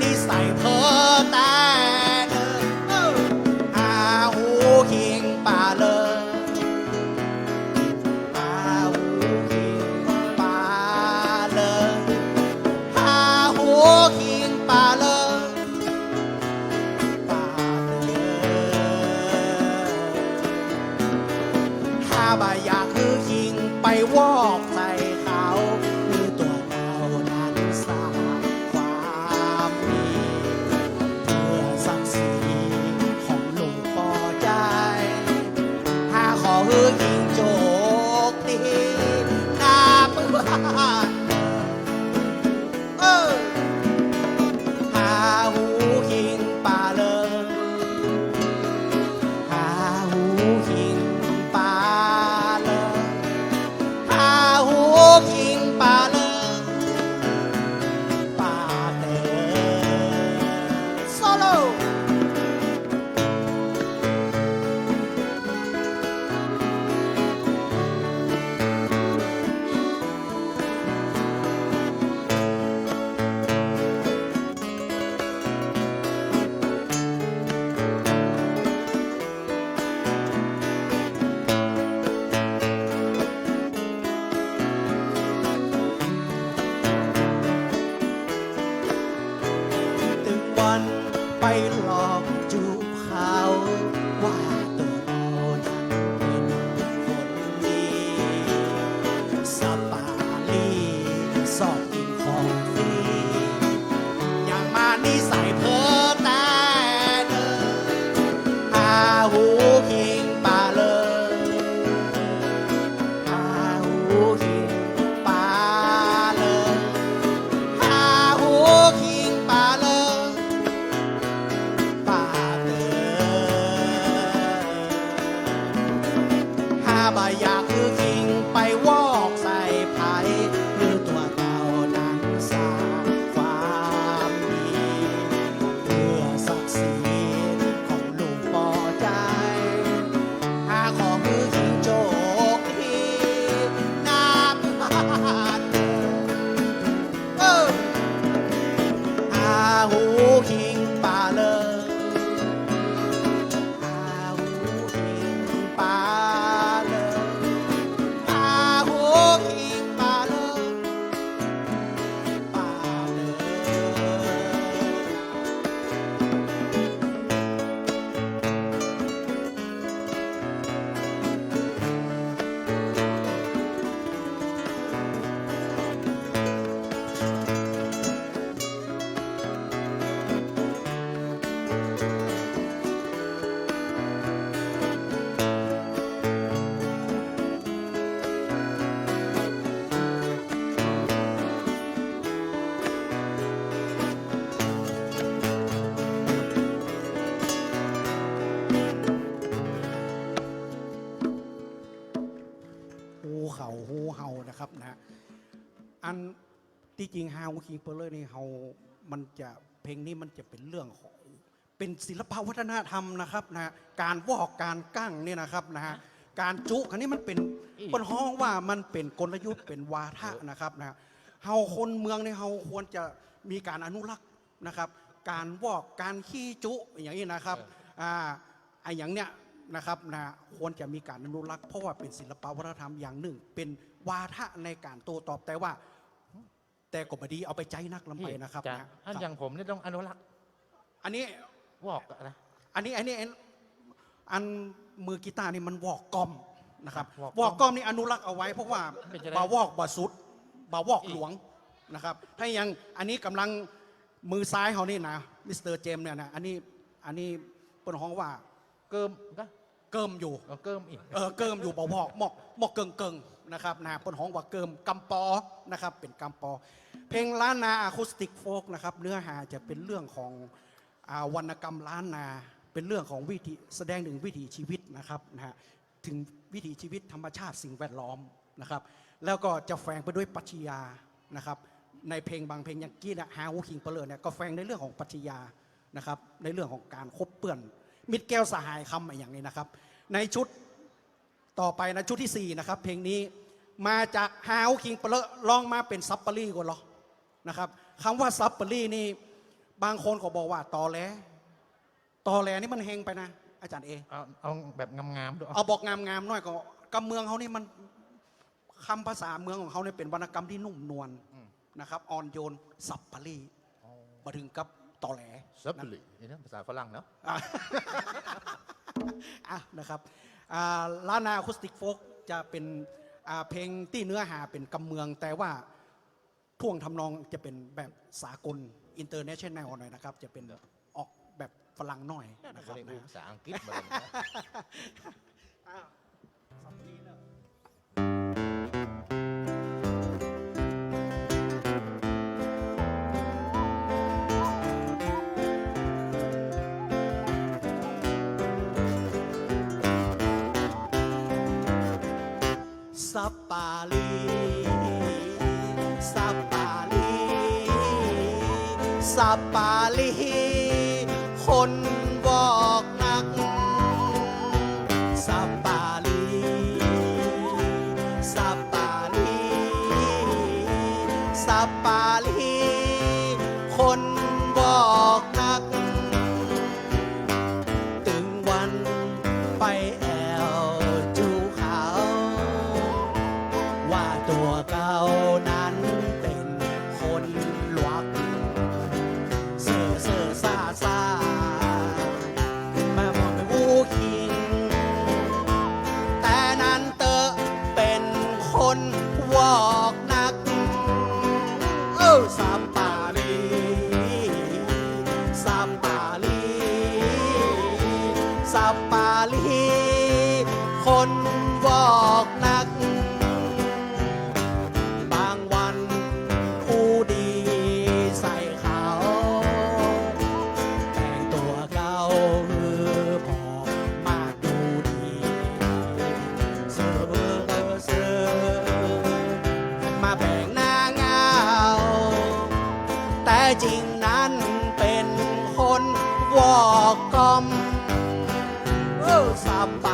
นิสัยเพ้อตา อันที่จริงฮาวคิงเปอร์เลอร์นี่เฮามันจะเพลงนี้มันจะเป็นเรื่องของเป็นศิลปวัฒนธรรมนะครับนะฮะการวอกการกั้งเนี่ยนะครับนะฮะการจุคันนี้มันเป็นบนห้องว่ามันเป็นกลยุทธ์เป็นวาทะนะครับนะฮะเฮาคนเมืองเนี่ยเฮาควรจะมีการอนุรักษ์นะครับ การวอกการขี้จุอย่างนี้นะครับอ่าไออย่างเนี้ยนะครับนะควรจะมีการอนุรักษ์เพราะว่าเป็นศิลปวัฒนธรรมอย่างหนึ่ง เป็นวาทะในการโต้ตอบแต่ว่า แต่ก็บดีเอาไปใจนักลำไปนะครับจ้ะนะท่านครับอย่างผมนี่ต้องอนุรักษ์อันนี้วอกนะ อันนี้อันนี้อันอันมือกีตาร์นี่มันวอกกลอมนะครับวอกกวล้อมอกกลอมนี่อนุรักษ์เอาไว้เพราะว่าเป็นจะได้ บาวอกบาสุดบาวอกหลวงนะครับถ้ายังอันนี้กำลังมือซ้ายเขานี่นะมิสเตอร์เจมส์เนี่ยนะอันนี้อันนี้เป็นห้องว่าเกิมก็เกิมอยู่ เอาเกิมอีก เออเกิมอยู่เบาๆหมอกหมอกเกิงเกิงๆ นะครับนะปนห้องว่าเกิมกำปอนะครับเป็นกำปอ เพลงล้านนาอะคูสติกโฟกนะครับเนื้อหาจะเป็นเรื่องของอวรรณกรรมล้านนา เป็นเรื่องของวิถีแสดงถึงวิถีชีวิตนะครับนะฮะถึงวิถีชีวิตธรรมชาติสิ่งแวดล้อมนะครับ แล้วก็จะแฝงไปด้วยปรัชญานะครับในเพลงบางเพลงอย่างกี้นะฮาวคิงเปเลอร์เนี่ยก็แฝงในเรื่องของปรัชญานะครับในเรื่องของการคบเปื้อน มิตรแก้วสหายคำอย่างนี้นะครับ ในชุด ต่อไปนะชุดที่ 4 นะครับ เพลงนี้มาจากฮาวคิงเปเลอร์ลองมาเป็นซับปารีก่อนเหรอนะครับคำว่าซับปารีนี่บางคนก็บอกว่าตอแหลตอแหลนี่มันเฮงไปนะ อาจารย์เอเอาเอาแบบงามๆด้วยเอาบอกงามๆหน่อยก็กำเมืองเขานี่มันคำภาษาเมืองของเขาเนี่ยเป็นวรรณกรรมที่นุ่มนวลนะครับอ่อนโยนสับปะรีมาถึงกับตอแหลซับลินี่นะภาษาฝรั่งเนาะอะอะนะครับอ่า ล้านนาอะคูสติกโฟกจะเป็นอ่าเพลงที่เนื้อหาเป็นกำเมือง แต่ว่าท่วงทำนองจะเป็นแบบสากลอินเตอร์เนชั่นแนลหน่อยนะครับ จะเป็นออกแบบฝรั่งหน่อยนะนะคครัรับบนะ ภาษาอังกฤษมาเลยนะ อ้าว สัปปาลีสัปปาลีสัปปาลีคนบอกนักสัปปาลีสัปปาลีสัปปาลีคนบอกนัก ถึงวันไป แต่จริงนั้นเป็นคนวอกกอมเออสับปะ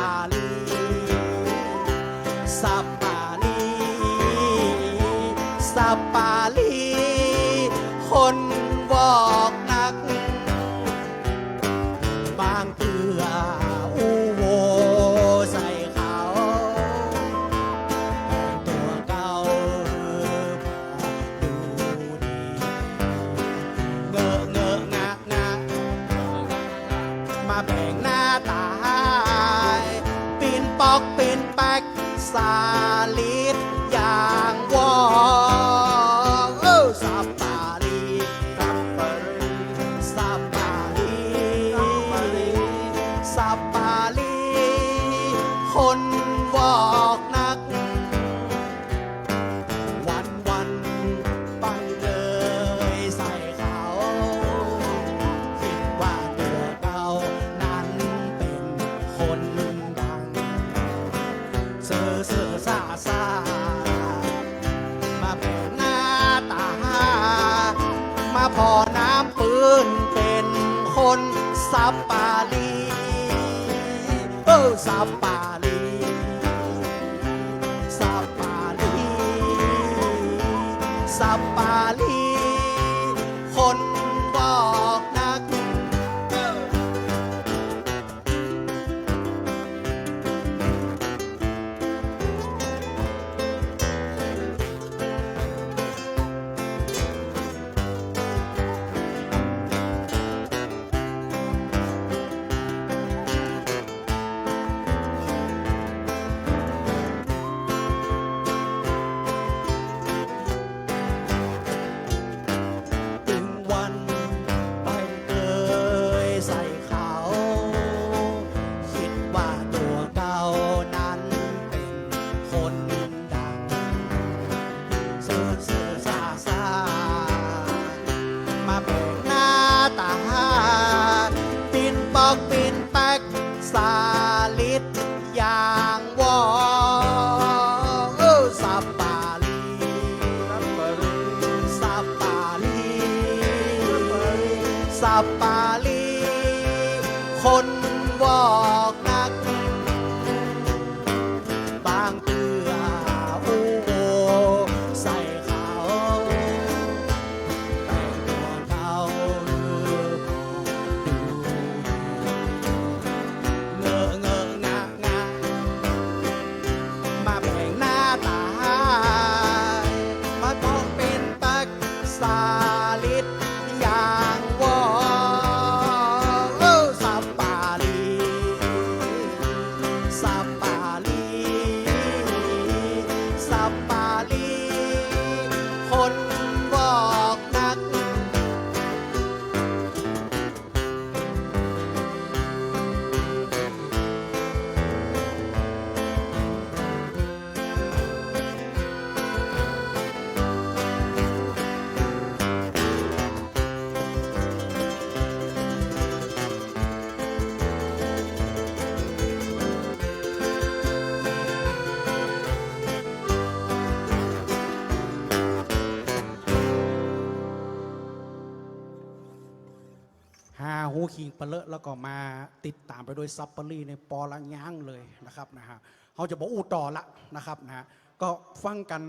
หาหูขิงเปเลอะแล้วก็มาติดตามไปโดยซับเปอรี่ในปอละย่างเลยนะครับนะฮะเขาจะบอกอู้ต่อละนะครับนะฮะก็ฟังกัน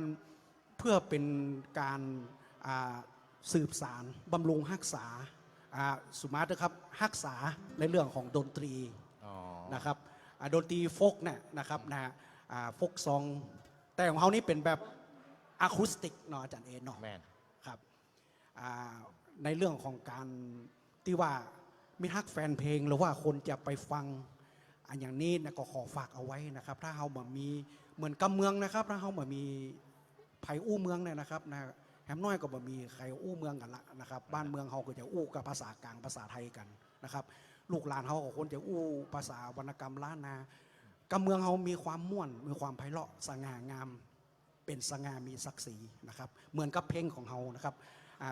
เพื่อเป็นการอ่าสืบสารบำรุงรักษาอ่าสุมาร์ทครับรักษาในเรื่องของดนตรีอ๋อนะครับอ่าดนตรีโฟกเนี่ยนะครับนะฮะอ่าโฟกซอง แต่ของเขานี่เป็นแบบอะคูสติกเนาะอาจารย์เอเนาะแม่นครับอ่าในเรื่องของการที่ว่า มีทักแฟนเพลงหรือว่าคนจะไปฟังอันอย่างนี้นะก็ขอฝากเอาไว้นะครับ ถ้าเขาเหมือนมีเหมือนกำเมืองนะครับ ถ้าเขาเหมือนมีไผอู้เมืองเนี่ยนะครับนะแฮมน้อยก็บ่มีใครอู้เมืองกันละนะครับ บ้านเมืองเขาก็จะอู้กับภาษากลางภาษาไทยกันนะครับ ลูกหลานเขาก็คนจะอู้ภาษาวรรณกรรมล้านนากำเมืองเขามีความม่วนมีความไพเราะสง่างาม เป็นสง่ามีศักดิ์ศรีนะครับ เหมือนกับเพลงของเขานะครับ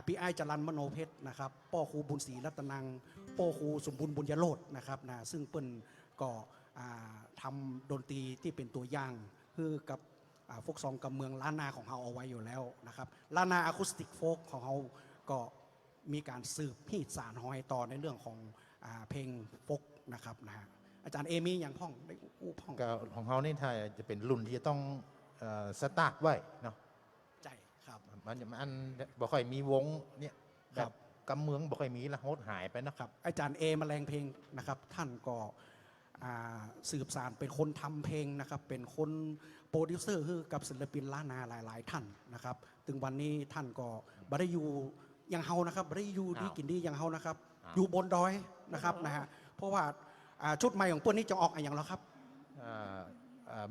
พี่ไอ้จรันมโนเพชรนะครับป้อครูบุญศรีรัตนังป้อครูสมบุญบุญยโรดนะครับนะซึ่งเปิ้นก็อ่าทำดนตรีที่เป็นตัวอย่างคือกับฟกซองกับเมืองล้านนาของเราเอาไว้อยู่แล้วนะครับล้านนาอะคูสติกโฟกของเราก็มีการสืบฮีดสารหอยต่อในเรื่องของเพลงฟกนะครับนะฮะอาจารย์เอมีอย่างพ่องได้อู้พ่องของเขานี่ถ้าจะเป็นรุ่นที่จะต้องสตาร์ทไว้เนาะ มันจะมันบ่ค่อยมีวงเนี่ยคแบรับบ กำเมืองบ่ค่อยมีละโหดหายไปเนาะครับ อาจารย์เอแมลงเพลงนะครับ ท่านก็อ่าสืบสารเป็นคนทำเพลงนะครับ เป็นคนโปรดิวเซอร์คือกับศิลปินล้านนาหลาย ๆ ท่านนะครับ ถึงวันนี้ท่านก็บ่ได้อยู่อยังเฮานะครับบ่ได้อยู่ดีกินดีอยังเฮานะครับ อยู่บนดอยนะครับนะฮะเพราะว่าอ่าชุดใหม่ของเปิ้ลนี่จะออกอะไรอย่างแล้วครับ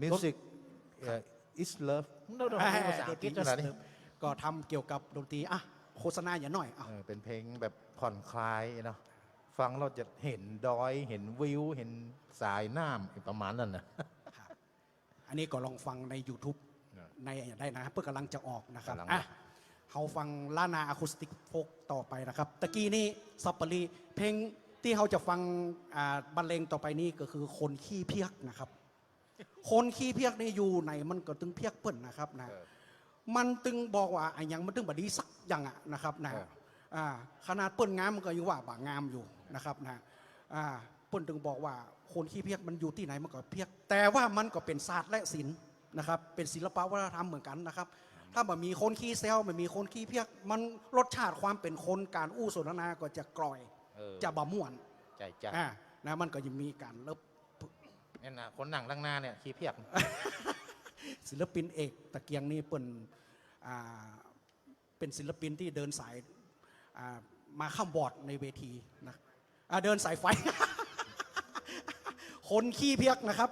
มิวสิก is love โน้ตภาษาอังกฤษขนาดนี้ ก็ทำเกี่ยวกับดนตรีอะโฆษณาอย่าหน่อยอะ เออเป็นเพลงแบบผ่อนคลายเนาะฟังเราจะเห็นดอย เห็นวิว เห็นสายน้ำประมาณนั้นนะ ครับอันนี้ก็ลองฟังใน YouTube ครับในได้นะครับเพื่อกำลังจะออกนะครับกำลัง อะเขาฟังล้านนาอะคูสติกโฟกต่อไปนะครับตะกี้นี่ซัปปะรีเพลงที่เขาจะฟังอ่าบรรเลงต่อไปนี่ก็คือคนขี้เพียกนะครับ คนขี้เพียกนี่อยู่ไหนมันก็ตึงเพียกเปิ้นนะครับนะเออ มันตึงบอกว่าไอ้หยังมันตึงบดีสักอย่างอะนะครับนะเอออ่าขนาดเปิ้นงามมันก็ยังว่าบ่างามอยู่นะครับนะอ่าเปิ้นตึงบอกว่าคนขี้เพียกมันอยู่ที่ไหนมันก็เพียก แต่ว่ามันก็เป็นศาสตร์และศิลป์นะครับ เป็นศิลปะวัฒนธรรมเหมือนกันนะครับ ถ้ามันมีคนขี้เซลมันมีคนขี้เพียก มันรสชาติความเป็นคนการอู้สนทนาก็จะกร่อยเออจะบะม่วนใจจัดอ่านะมันก็ยังมีการเลิบเนี่ยนะคนหนังตั้งหน้าเนี่ยขี้เพียก ศิลปินเอกตะเกียงนี่เป็นเป็นศิลปินที่เดินสายมาข้ามบอร์ดในเวทีนะเดินสายไฟ คนขี้เพียกนะครับ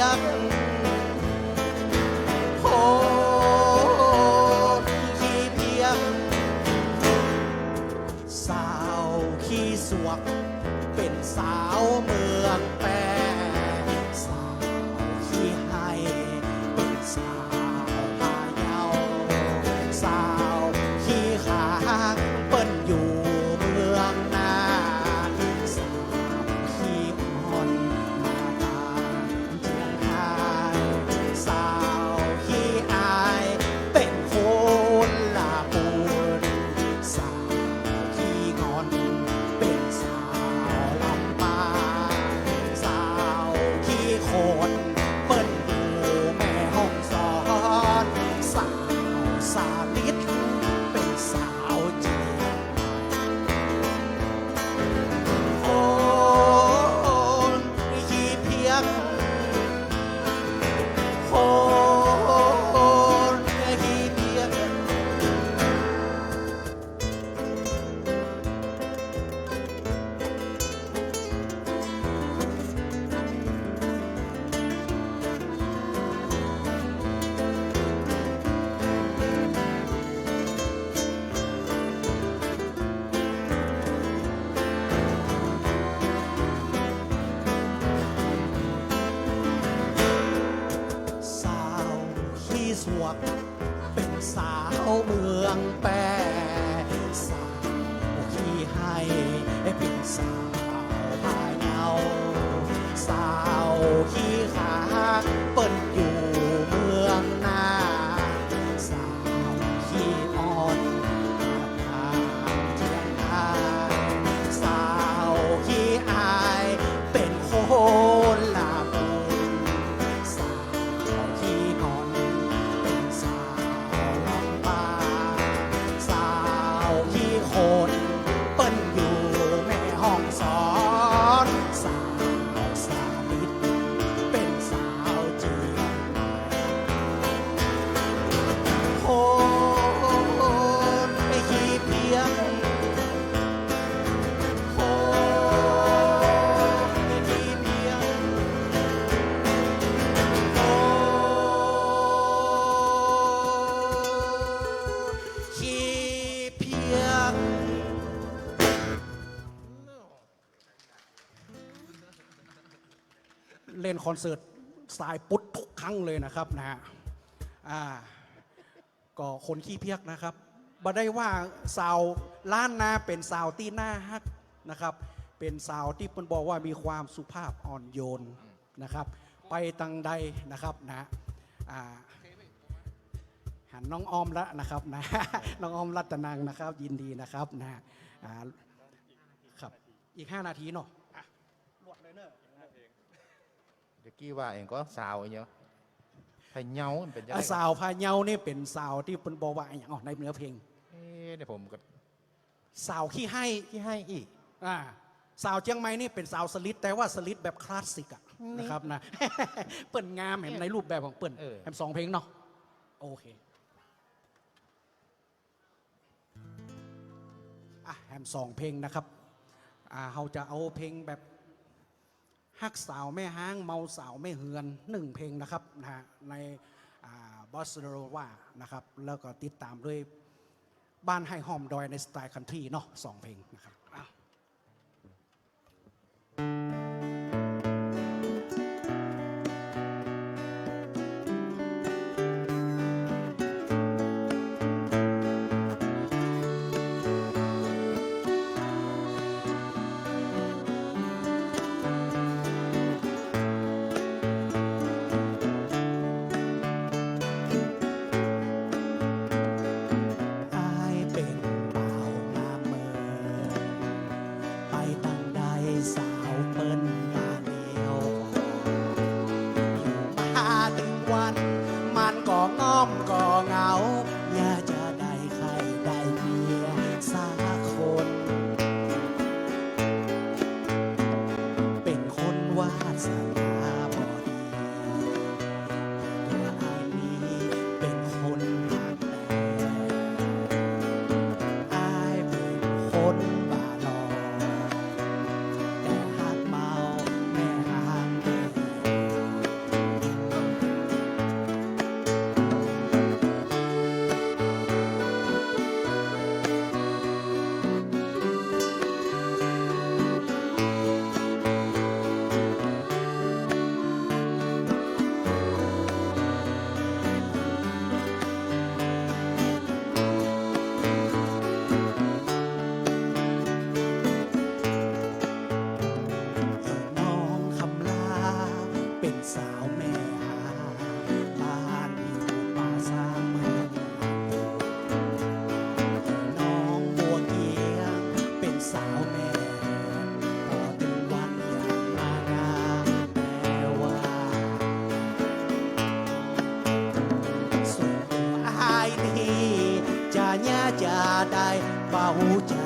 ยงโพดขี้เพียง สาวขี้สวกเป็นสาว เล่นคอนเสิร์ตสายปุ๊ดทุกครั้งเลยนะครับนะฮะอ่าก็คนขี้เพียกนะครับบ่ได้ว่าสาวล้านนาเป็นสาวที่หน้าฮักนะครับ เป็นสาวที่เปิ้นบอกว่ามีความสุภาพอ่อนโยนนะครับ ไปตังใดนะครับนะอ่าหันน้องออมล้วนะครับนะน้องออมรัตนังนะครับ ยินดีนะครับนะอ่าครับอีก 5 นาทีเนาะอะรวดเลยเนอะ เดี๋ยวกี้ว่าเองก็สาวเนาะพะเยามันเป็นยังอะไงสาวพาเยานี่เป็นสาวที่เป็นบอกว่าอย่างอ๋อในเนื้อเพลงเอ๊ะเดี๋ยวผมก็สาวขี้ให้ที่ให้อีกอ่าสาวเจียงใหม่นี่เป็นสาวสลิดแต่ว่าสลิดแบบคลาสสิกอะนี่นะครับนะเปิ่นงามเห็นในรูปแบบของเปิ่นเออแฮมสองเพลงเนาะโอเคอะแฮมสองเพลงนะครับอ่าเราจะเอาเพลงแบบ ฮักสาวแม่ห้างเมาสาวแม่เฮือนหนึ่งเพลงนะครับนะฮะในบอสโรวานะครับแล้วก็ติดตามด้วยบ้านให้หอมดอยในสไตล์คันทรีเนาะสองเพลงนะครับ มันก็ง้ ได้เฝ้าจ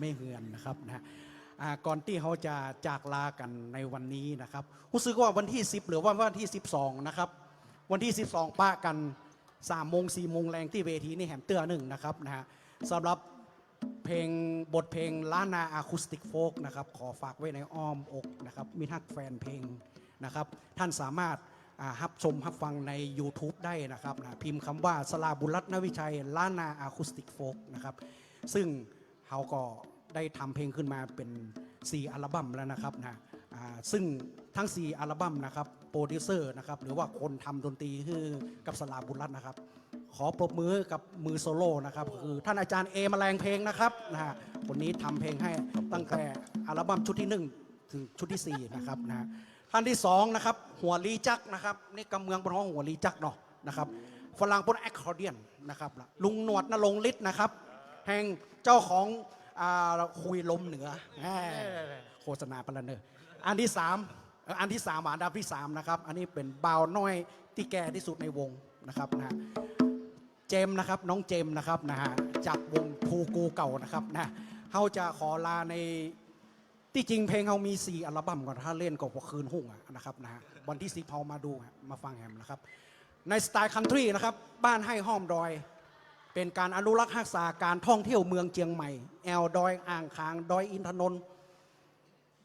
ไม่เหือนนะครับนะฮะก่อนที่เขาจะจากลากันในวันนี้นะครับรู้สึกว่าวันที่ 10 หรือว่าวันที่ 12 นะครับ วันที่ 12ปะกัน3โมง4โมงแรงที่เวทีนี่แหมเตือหนึ่งนะครับนะฮะสำหรับเพลงบทเพลงล้านนาอะคูสติกโฟกนะครับขอฝากไว้ในอ้อมอกนะครับมีทักแฟนเพลงนะครับ ท่านสามารถอ่ารับชมรับฟังใน YouTube ได้นะครับนะพิมพ์คำว่าสลาบุรัตนวิชัยล้านนาอะคูสติกโฟกนะครับซึ่ง เขาก็ได้ทำเพลงขึ้นมาเป็น 4 อัลบั้มแล้วนะครับนะซึ่งทั้ง 4 อัลบั้มนะครับโปรดิวเซอร์นะครับหรือว่าคนทำดนตรีคือกับสลาบุรัตน์นะครับ ขอปรบมือกับมือโซโล่นะครับคือท่านอาจารย์เอแมลงเพลงนะครับนะฮะคนนี้ทำเพลงให้ตั้งแต่อัลบั้มชุดที่ 1 ถึงชุดที่ 4 นะครับนะท่านที่2นะครับหัวลีจักนะครับนี่กำเมืองบนห้องหัวลีจักเนาะนะครับฝรั่งบนแอคคอร์เดียนนะครับลุงหนวดนรงฤทธิ์นะครับ แห่งเจ้าของอาคุยลมเหนือแหม่โฆษณาปะละเนออันที่สามเอ่ออันที่สามอันดับที่สามนะครับ อันนี้เป็นบ่าวน้อยที่แก่ที่สุดในวงนะครับนะฮะ เจมส์นะครับน้องเจมส์นะครับนะฮะจากวงภูกูเก่านะครับนะเขาจะขอลาในที่จริงเพลงเขามี 4 อัลบั้มก่อนถ้าเล่นก็พอคืนหุ่งอะนะครับนะฮะวันที่สิบเขามาดูฮะมาฟังแฮมนะครับ ในสไตล์คันทรีนะครับ บ้านให้ห้อมดอย เป็นการอนุรักษ์รักษาการท่องเที่ยวเมืองเชียงใหม่ แอลดอยอ่างคางดอยอินทนนท์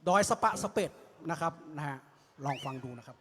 ดอยสปะสเปดนะครับนะฮะลองฟังดูนะครับ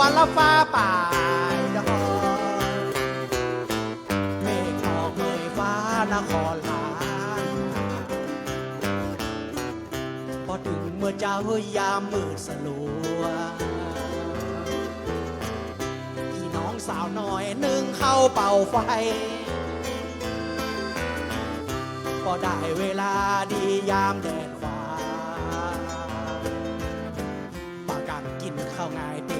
วันละฟ้าป่ายดอกเมฆหมอกเมยฟ้านครลานพอถึงเมื่อเจ้ายามมืดสลัวพี่น้องสาวน้อยหนึ่งเข้าเป่าไฟ พอได้เวลาดียามแดดฟ้าปากันกินข้าวง่ายเต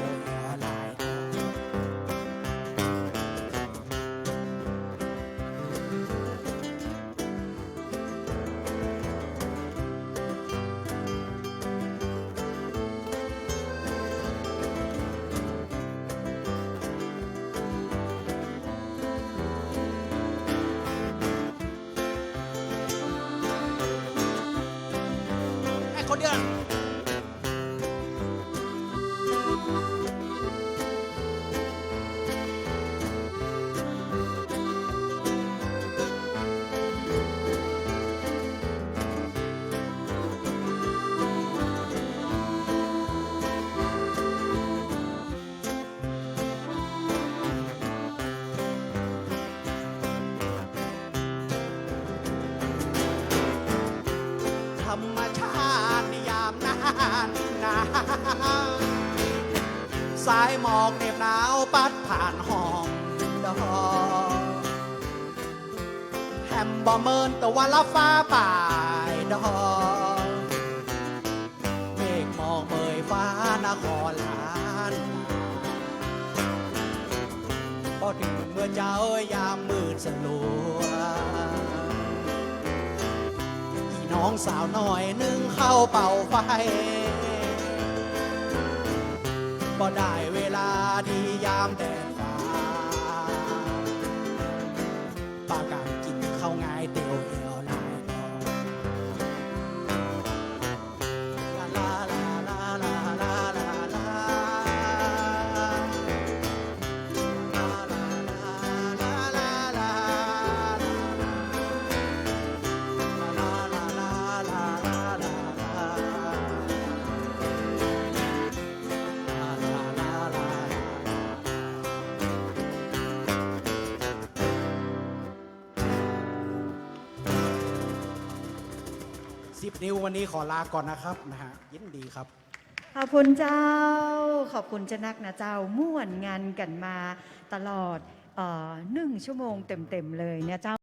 ว่าละฟ้าป่ายดอกเมฆมองเบยฟ้านครลานพอถึงเมื่อเจ้ายามมืดสลัวอีน้องสาวน้อยนึ่งเข้าเป่าไฟบ่ได้เวลาดียามแดด นิววันนี้ขอลาก่อนนะครับนะฮะยินดีครับ ขอบคุณเจ้า ขอบคุณเจนักนะเจ้าม่วนงานกันมาตลอดเอ่อหนึ่งชั่วโมงเต็มๆเลยเนี่ยเจ้า